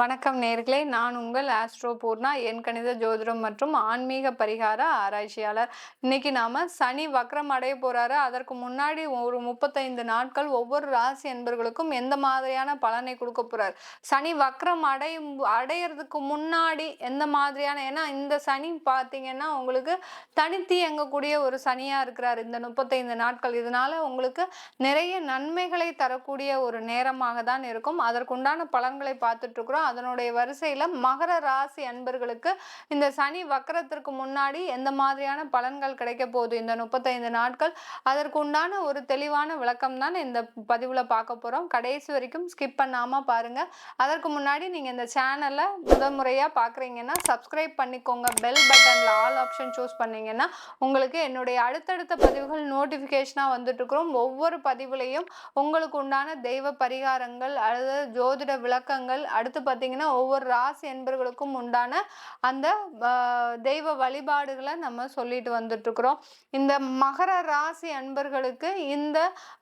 வணக்கம் நேர்களே. நான் உங்கள் ஆஸ்ட்ரோ பூர்ணா என் கணித ஜோதிடம் மற்றும் ஆன்மீக பரிகார ஆராய்ச்சியாளர். இன்னைக்கு நாம சனி வக்ரம் அடைய போறாரு. அதற்கு முன்னாடி ஒரு முப்பத்தைந்து நாட்கள் ஒவ்வொரு ராசி என்பர்களுக்கும் எந்த மாதிரியான பலனை கொடுக்க போறாரு? சனி வக்ரம் அடையும் அடையிறதுக்கு முன்னாடி எந்த மாதிரியான ஏன்னா இந்த சனி பார்த்தீங்கன்னா உங்களுக்கு தனித்து இயங்கக்கூடிய ஒரு சனியா இருக்கிறார் இந்த முப்பத்தைந்து நாட்கள். இதனால உங்களுக்கு நிறைய நன்மைகளை தரக்கூடிய ஒரு நேரமாக தான் இருக்கும். அதற்குண்டான பலன்களை பார்த்துட்டு இருக்கிறோம் அதனுடைய வரிசையில் மகர ராசி அன்பர்களுக்கு இந்த சனி வக்கரத்திற்கு முன்னாடி எந்த மாதிரியான பலன்கள் கிடைக்க போகுது? இந்த முப்பத்தைந்து நாட்கள். அதற்கு உண்டான ஒரு தெளிவான விளக்கம் தான் இந்த பதிவில் பார்க்க போகிறோம் கடைசி வரைக்கும் ஸ்கிப் பண்ணாமல் பாருங்கள் அதற்கு முன்னாடி நீங்கள் இந்த சேனலை முதல் முறையாக பார்க்குறீங்கன்னா சப்ஸ்கிரைப் பண்ணிக்கோங்க. பெல் பட்டனில் ஆல் ஆப்ஷன் சூஸ் பண்ணீங்கன்னா உங்களுக்கு என்னுடைய அடுத்தடுத்த பதிவுகள் நோட்டிஃபிகேஷனாக வந்துட்டு இருக்கிறோம் ஒவ்வொரு பதிவுலையும் உங்களுக்கு உண்டான தெய்வ பரிகாரங்கள் அல்லது ஜோதிட விளக்கங்கள் அடுத்து பார்த்தீங்கன்னா ஒவ்வொரு ராசி என்பர்களுக்கும் உண்டான அந்த தெய்வ வழிபாடுகளை நம்ம சொல்லிட்டு வந்துட்டுருக்குறோம். இந்த மகர ராசி அன்பர்களுக்கு இந்த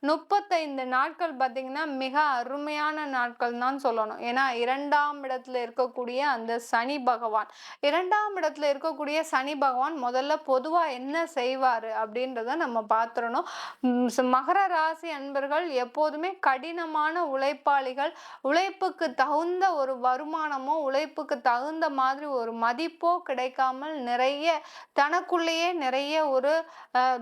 முப்பத்தைந்து நாட்கள் பார்த்தீங்கன்னா மிக அருமையான நாட்கள் தான் சொல்லணும். ஏன்னா இரண்டாம் இடத்துல இருக்கக்கூடிய அந்த சனி பகவான். இரண்டாம் இடத்துல இருக்கக்கூடிய சனி பகவான் முதல்ல பொதுவாக என்ன செய்வார் அப்படின்றத நம்ம பார்த்துடணும் மகர ராசி அன்பர்கள் எப்போதுமே கடினமான உழைப்பாளிகள். உழைப்புக்கு தகுந்த ஒரு வருமானமோ உழைப்புக்கு தகுந்த மாதிரி ஒரு மதிப்போ கிடைக்காமல் நிறைய தனக்குள்ளேயே நிறைய ஒரு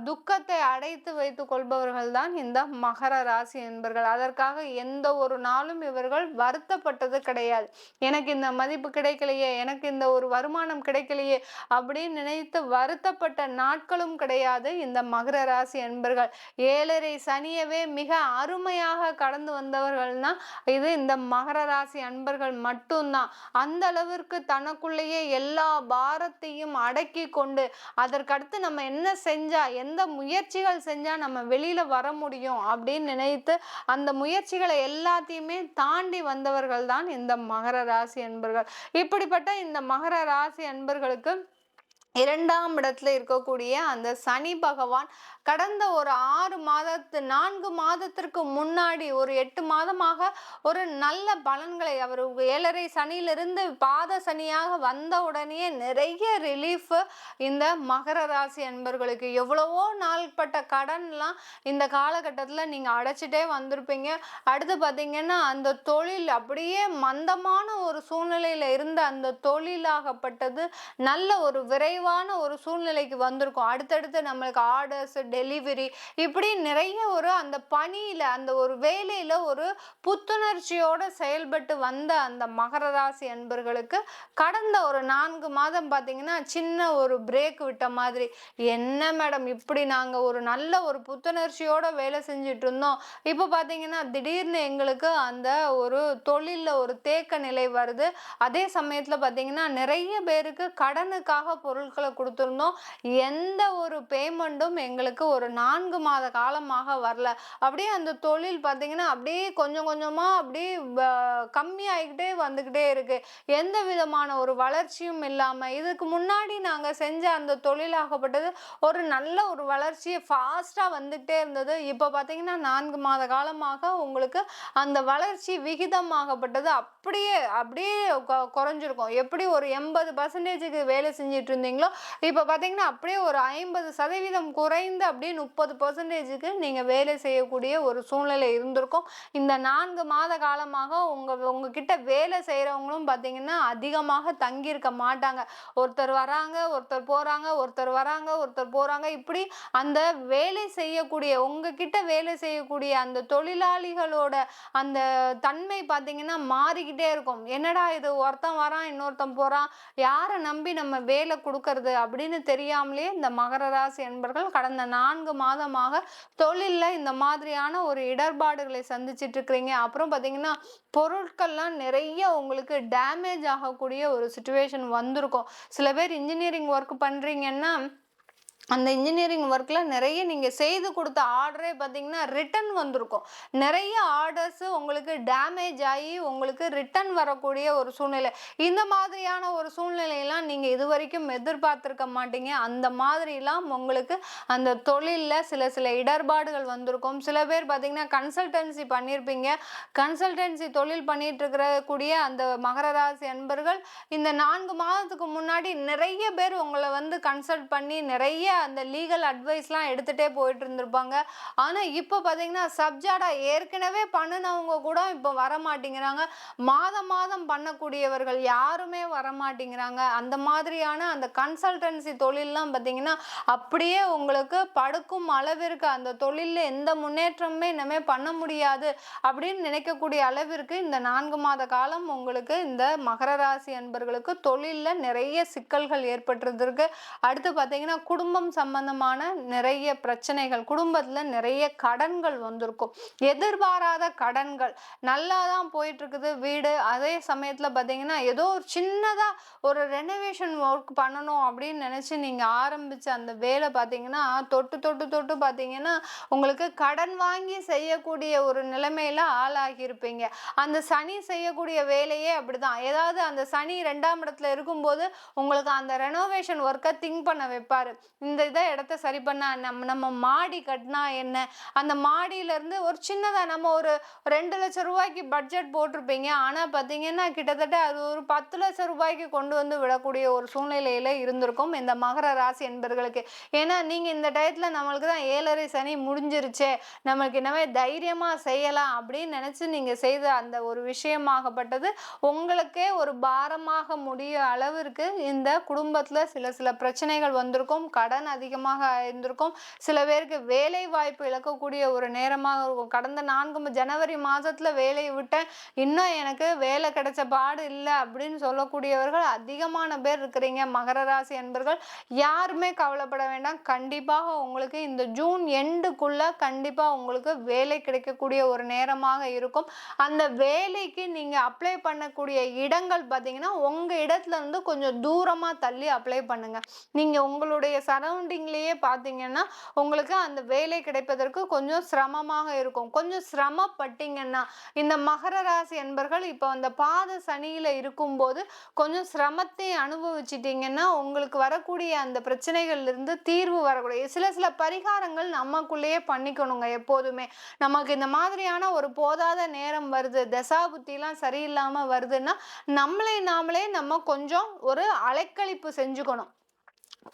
துக்கத்தை அடைத்து வைத்து கொள்பவர்கள் தான் இந்த மகர ராசி என்பர்கள். அதற்காக எந்த ஒரு நாளும் இவர்கள் வருத்தப்பட்டது கிடையாது. எனக்கு இந்த மதிப்பு கிடைக்கலையே எனக்கு இந்த ஒரு வருமானம் கிடைக்கலையே அப்படின்னு நினைத்து வருத்தப்பட்ட நாட்களும் கிடையாது இந்த மகர ராசி என்பர்கள். ஏழரை சனியவே மிக அருமையாக கடந்து வந்தவர்கள்னா இது இந்த மகர ராசி அன்பர்கள் மட்டும்தான். அந்த அளவிற்கு தனக்குள்ளேயே எல்லா பாரத்தையும் அடக்கி கொண்டு அதற்கடுத்து நம்ம என்ன செஞ்சா எந்த முயற்சிகள் செஞ்சா நம்ம வெளியில வர முடியும் அப்படின்னு நினைத்து அந்த முயற்சிகளை எல்லாத்தையுமே தாண்டி வந்தவர்கள் தான் இந்த மகர ராசி அன்பர்கள். இப்படிப்பட்ட இந்த மகர ராசி அன்பர்களுக்கு இரண்டாம் இடத்துல இருக்கக்கூடிய அந்த சனி பகவான் கடந்த ஒரு ஆறு மாதத்து நான்கு மாதத்திற்கு முன்னாடி ஒரு எட்டு மாதமாக ஒரு நல்ல பலன்களை அவர் ஏழரை சனியிலிருந்து பாத சனியாக வந்த உடனே நிறைய ரிலீஃப் இந்த மகர ராசி அன்பர்களுக்கு. எவ்வளவோ நாள்பட்ட கடன்லாம் இந்த காலகட்டத்தில் நீங்கள் அடைச்சிட்டே வந்திருப்பீங்க. அடுத்து பார்த்தீங்கன்னா அந்த தொழில் அப்படியே மந்தமான ஒரு சூழ்நிலையில் இருந்த அந்த தொழிலாகப்பட்டது நல்ல ஒரு விரைவான ஒரு சூழ்நிலைக்கு வந்திருக்கும். அடுத்தடுத்து நம்மளுக்கு ஆர்டர்ஸ் டெலிவரி இப்படி நிறைய ஒரு அந்த பணியில் அந்த ஒரு வேலையில் ஒரு புத்துணர்ச்சியோடு செயல்பட்டு வந்த அந்த மகர ராசி அன்பர்களுக்கு கடந்த ஒரு நான்கு மாதம் பார்த்தீங்கன்னா சின்ன ஒரு பிரேக் விட்ட மாதிரி. என்ன மேடம் இப்படி நாங்கள் ஒரு நல்ல ஒரு புத்துணர்ச்சியோடு வேலை செஞ்சுட்டு இருந்தோம். இப்போ பார்த்தீங்கன்னா திடீர்னு எங்களுக்கு அந்த ஒரு தொழிலில் ஒரு தேக்க நிலை வருது. அதே சமயத்தில் பார்த்தீங்கன்னா நிறைய பேருக்கு கடனுக்காக பொருள் பொருட்களை கொடுத்துருந்தோம். எந்த ஒரு பேமெண்ட்டும் எங்களுக்கு ஒரு நான்கு மாத காலமாக வரல. அப்படியே அந்த தொழில் பார்த்தீங்கன்னா அப்படியே கொஞ்சம் கொஞ்சமாக அப்படியே வ- கம்மியாகிக்கிட்டே வந்துக்கிட்டே இருக்குது எந்த விதமான ஒரு வளர்ச்சியும் இல்லாமல் இதுக்கு முன்னாடி நாங்கள் செஞ்ச அந்த தொழிலாகப்பட்டது ஒரு நல்ல ஒரு வளர்ச்சியை ஃபாஸ்ட்டாக வந்துக்கிட்டே இருந்தது. இப்போ பார்த்தீங்கன்னா நான்கு மாத காலமாக உங்களுக்கு அந்த வளர்ச்சி விகிதமாகப்பட்டது. அப்படியே அப்படியே கொ- குறைஞ்சிருக்கும். எப்படி ஒரு எண்பது பர்சன்டேஜுக்கு வேலை செஞ்சுட்டு இருந்தீங்களோ இப்போ பார்த்தீங்கன்னா அப்படியே ஒரு ஐம்பது சதவீதம் குறைந்து அப்படியே முப்பது பர்சன்டேஜுக்கு நீங்கள் வேலை செய்யக்கூடிய ஒரு சூழ்நிலை இருந்திருக்கும். இந்த நான்கு மாத காலமாக உங்கள் உங்ககிட்ட வேலை செய்கிறவங்களும் பார்த்தீங்கன்னா அதிகமாக தங்கியிருக்க மாட்டாங்க. ஒருத்தர் வராங்க ஒருத்தர் போகிறாங்க ஒருத்தர் வராங்க ஒருத்தர் போகிறாங்க இப்படி அந்த வேலை செய்யக்கூடிய உங்ககிட்ட வேலை செய்யக்கூடிய அந்த தொழிலாளிகளோட அந்த தன்மை பார்த்தீங்கன்னா மாறிக்கிட்டே இருக்கும். என்னடா இது ஒருத்தன் வரான் இன்னொருத்தன் போகிறான் யாரை நம்பி நம்ம வேலை கொடுக்கறது அப்படின்னு தெரியாமலே இந்த மகர ராசி என்பர்கள் கடந்த நான்கு மாதமாக தொழிலில் இந்த மாதிரியான ஒரு இடர்பாடுகளை சந்திச்சுட்டு இருக்கிறீங்க அப்புறம் பார்த்தீங்கன்னா பொருட்கள்லாம் நிறைய உங்களுக்கு டேமேஜ் ஆகக்கூடிய ஒரு சுச்சுவேஷன் வந்திருக்கும். சில பேர் இன்ஜினியரிங் ஒர்க் பண்ணுறீங்கன்னா அந்த இன்ஜினியரிங் ஒர்க்கில் நிறைய நீங்கள் செய்து கொடுத்த ஆர்டரே பார்த்தீங்கன்னா ரிட்டன் வந்திருக்கும். நிறைய ஆர்டர்ஸு உங்களுக்கு டேமேஜ் ஆகி உங்களுக்கு ரிட்டன் வரக்கூடிய ஒரு சூழ்நிலை. இந்த மாதிரியான ஒரு சூழ்நிலையெல்லாம் நீங்கள் இது வரைக்கும் எதிர்பார்த்துருக்க மாட்டீங்க. அந்த மாதிரிலாம் உங்களுக்கு அந்த தொழிலில் சில சில இடர்பாடுகள் வந்திருக்கும். சில பேர் பார்த்தீங்கன்னா கன்சல்டன்சி பண்ணியிருப்பீங்க. கன்சல்டன்சி தொழில் பண்ணிட்டு அந்த மகர ராசி அன்பர்கள் இந்த நான்கு மாதத்துக்கு முன்னாடி நிறைய பேர் உங்களை வந்து கன்சல்ட் பண்ணி நிறைய அந்த லீகல் அட்வைஸ்லாம் எடுத்துகிட்டே போயிட்டு இருந்திருப்பாங்க. ஆனால் இப்போ பார்த்தீங்கன்னா சப்ஜாடா ஏற்கனவே பண்ணினவங்க கூட இப்போ வர மாட்டேங்கிறாங்க மாதம் மாதம் பண்ணக்கூடியவர்கள் யாருமே வர மாட்டேங்கிறாங்க அந்த மாதிரியான அந்த கன்சல்டன்சி தொழிலெலாம் பார்த்தீங்கன்னா அப்படியே உங்களுக்கு படுக்கும் அளவிற்கு அந்த தொழிலில் எந்த முன்னேற்றமுமே இனிமேல் பண்ண முடியாது அப்படின்னு நினைக்கக்கூடிய அளவிற்கு இந்த நான்கு மாத காலம் உங்களுக்கு இந்த மகர ராசி அன்பர்களுக்கு தொழிலில் நிறைய சிக்கல்கள் ஏற்பட்டுருந்துருக்கு. அடுத்து பார்த்தீங்கன்னா குடும்பம் சம்பந்தமான நிறைய பிரச்சனைகள் குடும்பத்தில் நிறைய கடன்கள் வந்திருக்கும். எதிர்பாராத கடன்கள். நல்லா தான் போயிட்டுருக்குது வீடு. அதே சமயத்தில் பார்த்தீங்கன்னா ஏதோ ஒரு சின்னதாக ஒரு ரெனோவேஷன் ஒர்க் பண்ணணும் அப்படின்னு நினச்சி நீங்கள் ஆரம்பித்த அந்த வேலை பார்த்தீங்கன்னா தொட்டு தொட்டு தொட்டு பார்த்தீங்கன்னா உங்களுக்கு கடன் வாங்கி செய்யக்கூடிய ஒரு நிலைமையில் ஆளாகியிருப்பீங்க. அந்த சனி செய்யக்கூடிய வேலையே அப்படிதான். ஏதாவது அந்த சனி ரெண்டாம் இடத்துல இருக்கும்போது உங்களுக்கு அந்த ரெனோவேஷன் ஒர்க்கை திங்க் பண்ண வைப்பார். இந்த இதை இடத்த சரி பண்ணால் நம்ம நம்ம மாடி கட்டினா என்ன? அந்த மாடியிலேருந்து ஒரு சின்னதாக நம்ம ஒரு ரெண்டு லட்சம் ரூபாய்க்கு பட்ஜெட் போட்டிருப்பீங்க. ஆனால் பார்த்தீங்கன்னா கிட்டத்தட்ட அது ஒரு பத்து லட்சம் ரூபாய்க்கு கொண்டு வந்து விடக்கூடிய ஒரு சூழ்நிலையில் இருந்திருக்கும் இந்த மகர ராசி என்பர்களுக்கு. ஏன்னா நீங்கள் இந்த டயத்தில் நம்மளுக்கு தான் ஏழரை சனி முடிஞ்சிருச்சே. நம்மளுக்கு என்னவே தைரியமாக செய்யலாம் அப்படின்னு நினச்சி நீங்கள் செய்த அந்த ஒரு விஷயமாகப்பட்டது உங்களுக்கே ஒரு பாரமாக முடிய அளவிற்கு இந்த குடும்பத்தில் சில சில பிரச்சனைகள் வந்திருக்கும். கடன் அதிகமாக இருந்திருக்கும். சில பேருக்கு வேலை வாய்ப்பு இழக்கக்கூடிய ஒரு நேரமாக இருக்கும். கடந்த நான்கு ஜனவரி மாதத்தில் வேலையை விட்டேன். இன்னும் எனக்கு வேலை கிடைச்ச பாடு இல்லை அப்படின்னு சொல்லக்கூடியவர்கள் அதிகமான பேர் இருக்கிறீங்க. மகர ராசி என்பர்கள் யாருமே கவலைப்பட வேண்டாம். கண்டிப்பாக உங்களுக்கு இந்த ஜூன் எண்டுக்குள்ள கண்டிப்பாக உங்களுக்கு வேலை கிடைக்கக்கூடிய ஒரு நேரமாக இருக்கும். அந்த வேலைக்கு நீங்கள் அப்ளை பண்ணக்கூடிய இடங்கள் பார்த்தீங்கன்னா உங்கள் இடத்துல இருந்து கொஞ்சம் தூரமாக தள்ளி அப்ளை பண்ணுங்கள் நீங்கள் உங்களுடைய சரௌண்டிங்லேயே பார்த்தீங்கன்னா உங்களுக்கு அந்த வேலை கிடைப்பதற்கு கொஞ்சம் சிரமமாக இருக்கும். கொஞ்சம் சிரமப்பட்டீங்கன்னா இந்த மகர ராசி என்பர்கள் இப்போ அந்த பாத சனியில் இருக்கும்போது கொஞ்சம் சிரமத்தை அனுபவிச்சிட்டிங்கன்னா உங்களுக்கு வரக்கூடிய அந்த பிரச்சனைகள்லேருந்து தீர்வு வரக்கூடிய சில சில பரிகாரங்கள் நமக்குள்ளேயே பண்ணிக்கணுங்க எப்போதுமே. நமக்கு இந்த மாதிரியான ஒரு போதாத நேரம் வருது தசாபுத்திலாம் சரியில்லாமல் வருதுன்னா நம்மளை நாமளே நம்ம கொஞ்சம் ஒரு அலைக்கழிப்பு செஞ்சுக்கணும்.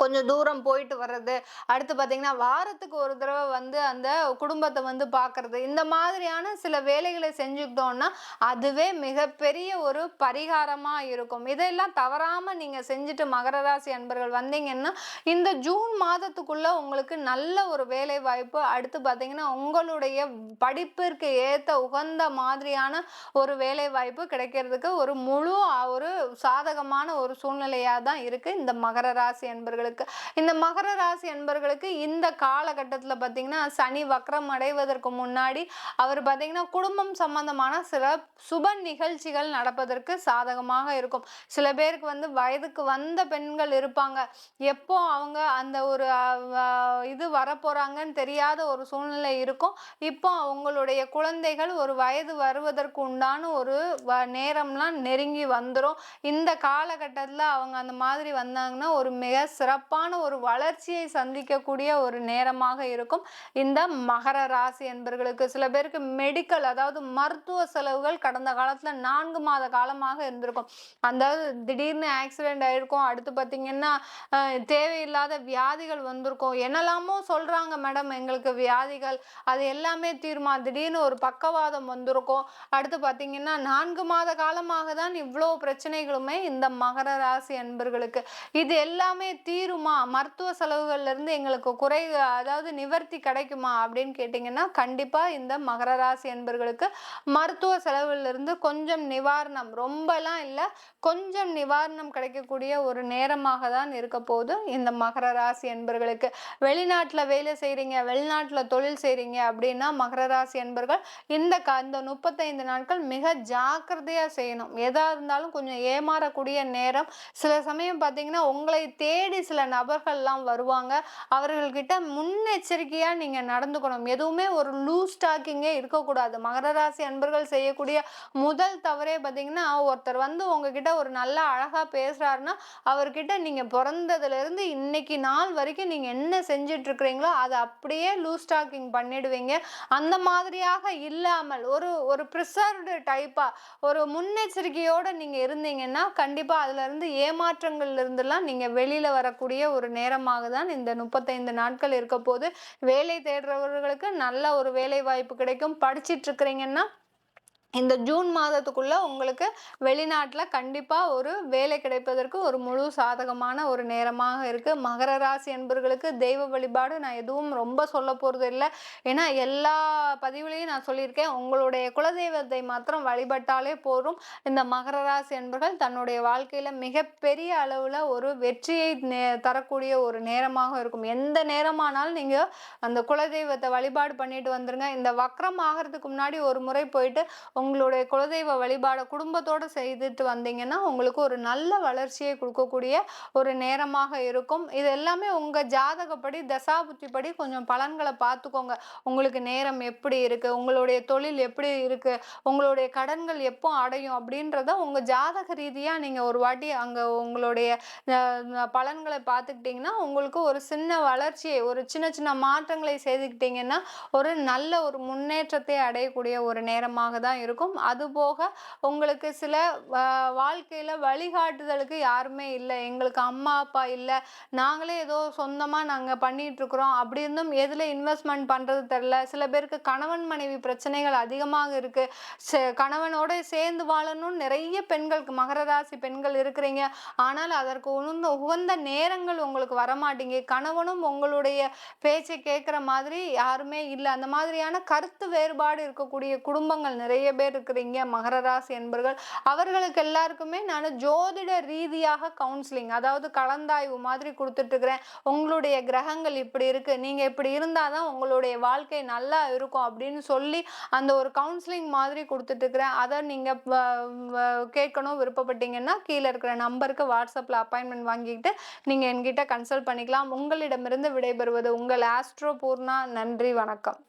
கொஞ்சம் தூரம் போயிட்டு வர்றது. அடுத்து பார்த்தீங்கன்னா வாரத்துக்கு ஒரு தடவை வந்து அந்த குடும்பத்தை வந்து பார்க்குறது இந்த மாதிரியான சில வேலைகளை செஞ்சுக்கிட்டோம்னா அதுவே மிகப்பெரிய ஒரு பரிகாரமாக இருக்கும். இதெல்லாம் தவறாமல் நீங்கள் செஞ்சுட்டு மகர ராசி அன்பர்கள் வந்தீங்கன்னா இந்த ஜூன் மாதத்துக்குள்ளே உங்களுக்கு நல்ல ஒரு வேலை வாய்ப்பு அடுத்து பார்த்தீங்கன்னா உங்களுடைய படிப்பிற்கு ஏற்ற உகந்த மாதிரியான ஒரு வேலை வாய்ப்பு கிடைக்கிறதுக்கு ஒரு முழு ஒரு சாதகமான ஒரு சூழ்நிலையாக தான் இருக்குது இந்த மகர ராசி அன்பர்களுக்கு இந்த மகர ராசி அன்பர்களுக்கு இந்த காலகட்டத்தில் பார்த்தீங்கன்னா சனி வக்ரம் அடைவதற்கு முன்னாடி அவர் பார்த்தீங்கன்னா குடும்பம் சம்பந்தமான சில சுப நிகழ்ச்சிகள் நடப்பதற்கு சாதகமாக இருக்கும். சில பேருக்கு வந்து வயதுக்கு வந்த பெண்கள் இருப்பாங்க. எப்போ அவங்க அந்த ஒரு இது வரப்போறாங்கன்னு தெரியாத ஒரு சூழ்நிலை இருக்கும். இப்போ அவங்களுடைய குழந்தைகள் ஒரு வயது வருவதற்கு உண்டான ஒரு வ- நேரம்லாம் நெருங்கி வந்துடும் இந்த காலகட்டத்தில் அவங்க அந்த மாதிரி வந்தாங்கன்னா ஒரு மிக சிறப்பு சிறப்பான ஒரு வளர்ச்சியை சந்திக்கக்கூடிய ஒரு நேரமாக இருக்கும். இந்த மகர ராசி என்பர்களுக்கு சில பேருக்கு மெடிக்கல் அதாவது மருத்துவ செலவுகள் கடந்த காலத்தில் நான்கு மாத காலமாக இருந்திருக்கும். அந்த திடீர்னு ஆக்சிடென்ட் ஆகிருக்கும் அடுத்து பார்த்தீங்கன்னா தேவையில்லாத வியாதிகள் வந்திருக்கும். என்னெல்லாமோ சொல்கிறாங்க மேடம் எங்களுக்கு வியாதிகள் அது எல்லாமே தீர்மா? திடீர்னு ஒரு பக்கவாதம் வந்திருக்கும். அடுத்து பார்த்தீங்கன்னா நான்கு மாத காலமாக தான் இவ்வளோ பிரச்சனைகளுமே இந்த மகர ராசி அன்பர்களுக்கு இது எல்லாமே தீருமா? மருத்துவ செலவுகள்ல இருந்து எங்களுக்கு குறை அதாவது நிவர்த்தி கிடைக்குமா? அப்படின்னு கேட்டிங்கன்னா கண்டிப்பாக இந்த மகர ராசி என்பர்களுக்கு மருத்துவ செலவுல இருந்து கொஞ்சம் நிவாரணம் ரொம்பலாம் இல்லை கொஞ்சம் நிவாரணம் கிடைக்கக்கூடிய ஒரு நேரமாக தான் இருக்க போகுது இந்த மகர ராசி என்பர்களுக்கு வெளிநாட்டில் வேலை செய்கிறீங்க வெளிநாட்டில் தொழில் செய்கிறீங்க அப்படின்னா மகர ராசி என்பர்கள் இந்த க இந்த முப்பத்தைந்து நாட்கள் மிக ஜாக்கிரதையாக செய்யணும். எதாக இருந்தாலும் கொஞ்சம் ஏமாறக்கூடிய நேரம். சில சமயம் பார்த்தீங்கன்னா உங்களை தேடி சில நபர்கள்லாம் வருவாங்க. அவர்கள்கிட்ட முன்னெச்சரிக்கையாக நீங்கள் நடந்துக்கணும். எதுவுமே ஒரு லூஸ் டாக்கிங்கே இருக்கக்கூடாது. மகர ராசி அன்பர்கள் செய்யக்கூடிய முதல் தவறே பார்த்தீங்கன்னா ஒருத்தர் வந்து உங்ககிட்ட ஒரு நல்ல அழகாக பேசுகிறாருன்னா அவர்கிட்ட நீங்கள் பிறந்ததுலேருந்து இன்னைக்கு நாள் வரைக்கும் நீங்கள் என்ன செஞ்சிட்ருக்குறீங்களோ அதை அப்படியே லூஸ் டாக்கிங் பண்ணிடுவீங்க. அந்த மாதிரியாக இல்லாமல் ஒரு ஒரு ப்ரிசர்வ்டு டைப்பாக ஒரு முன்னெச்சரிக்கையோடு நீங்கள் இருந்தீங்கன்னா கண்டிப்பாக அதுலேருந்து ஏமாற்றங்கள்லேருந்துலாம் நீங்கள் வெளியில் வரக்கூடிய ஒரு நேரமாக தான் இந்த முப்பத்தைந்து நாட்கள் இருக்க போது வேலை தேடுறவர்களுக்கு நல்ல ஒரு வேலை வாய்ப்பு கிடைக்கும். படிச்சிட்டு இருக்கிறீங்கன்னா இந்த ஜூன் மாதத்துக்குள்ளே உங்களுக்கு வெளிநாட்டில் கண்டிப்பாக ஒரு வேலை கிடைப்பதற்கு ஒரு முழு சாதகமான ஒரு நேரமாக இருக்குது மகர ராசி என்பர்களுக்கு தெய்வ வழிபாடு நான் எதுவும் ரொம்ப சொல்ல போகிறது இல்லை. ஏன்னா எல்லா பதிவுலையும் நான் சொல்லியிருக்கேன். உங்களுடைய குலதெய்வத்தை மாத்திரம் வழிபட்டாலே போதும். இந்த மகர ராசி என்பர்கள் தன்னுடைய வாழ்க்கையில் மிகப்பெரிய அளவில் ஒரு வெற்றியை நே தரக்கூடிய ஒரு நேரமாக இருக்கும். எந்த நேரமானாலும் நீங்கள் அந்த குலதெய்வத்தை வழிபாடு பண்ணிட்டு வந்துருங்க. இந்த வக்ரம் ஆகிறதுக்கு முன்னாடி ஒரு முறை போயிட்டு உங்களுடைய குலதெய்வ வழிபாடை குடும்பத்தோடு செய்துட்டு வந்தீங்கன்னா உங்களுக்கு ஒரு நல்ல வளர்ச்சியை கொடுக்கக்கூடிய ஒரு நேரமாக இருக்கும். இது எல்லாமே உங்கள் ஜாதகப்படி தசாபுத்திப்படி கொஞ்சம் பலன்களை பார்த்துக்கோங்க. உங்களுக்கு நேரம் எப்படி இருக்குது உங்களுடைய தொழில் எப்படி இருக்குது உங்களுடைய கடன்கள் எப்போ அடையும்? அப்படின்றத உங்கள் ஜாதக ரீதியாக நீங்கள் ஒரு வாட்டி அங்கே உங்களுடைய பலன்களை பார்த்துக்கிட்டிங்கன்னா உங்களுக்கு ஒரு சின்ன வளர்ச்சியை ஒரு சின்ன சின்ன மாற்றங்களை செய்துக்கிட்டிங்கன்னா ஒரு நல்ல ஒரு முன்னேற்றத்தை அடையக்கூடிய ஒரு நேரமாக தான் இருக்கும். இருக்கும். அதுபோக உங்களுக்கு சில வாழ்க்கையில் வழிகாட்டுதலுக்கு யாருமே இல்லை. எங்களுக்கு அம்மா அப்பா இல்லை. நாங்களே ஏதோ சொந்தமாக நாங்கள் பண்ணிகிட்ருக்குறோம் அப்படி இருந்தும் எதில் இன்வெஸ்ட்மெண்ட் பண்ணுறது தெரில சில பேருக்கு கணவன் மனைவி பிரச்சனைகள் அதிகமாக இருக்குது கணவனோட சேர்ந்து வாழணும்னு நிறைய பெண்களுக்கு மகர ராசி பெண்கள் இருக்கிறீங்க. ஆனால் அதற்கு உணர்ந்த உகந்த நேரங்கள் உங்களுக்கு வரமாட்டீங்க கணவனும் உங்களுடைய பேச்சை கேட்குற மாதிரி யாருமே இல்லை. அந்த மாதிரியான கருத்து வேறுபாடு இருக்கக்கூடிய குடும்பங்கள் நிறைய பேர் பேர் இருக்கிறீங்க மகர ராசி என்பர்கள் அவர்களுக்கு எல்லாருக்குமே நான் ஜோதிட ரீதியாக கவுன்சிலிங் அதாவது கலந்தாய்வு மாதிரி கொடுத்துட்ருக்குறேன் உங்களுடைய கிரகங்கள் இப்படி இருக்குது நீங்கள் இப்படி இருந்தால் தான் உங்களுடைய வாழ்க்கை நல்லா இருக்கும் அப்படின்னு சொல்லி அந்த ஒரு கவுன்சிலிங் மாதிரி கொடுத்துட்ருக்குறேன் அதை நீங்கள் கேட்கணும் விருப்பப்பட்டீங்கன்னா கீழே இருக்கிற நம்பருக்கு வாட்ஸ்அப்பில் அப்பாயின்மெண்ட் வாங்கிக்கிட்டு நீங்கள் என்கிட்ட கன்சல்ட் பண்ணிக்கலாம். உங்களிடமிருந்து விடைபெறுவது உங்கள் ஆஸ்ட்ரோ பூர்ணா. நன்றி வணக்கம்.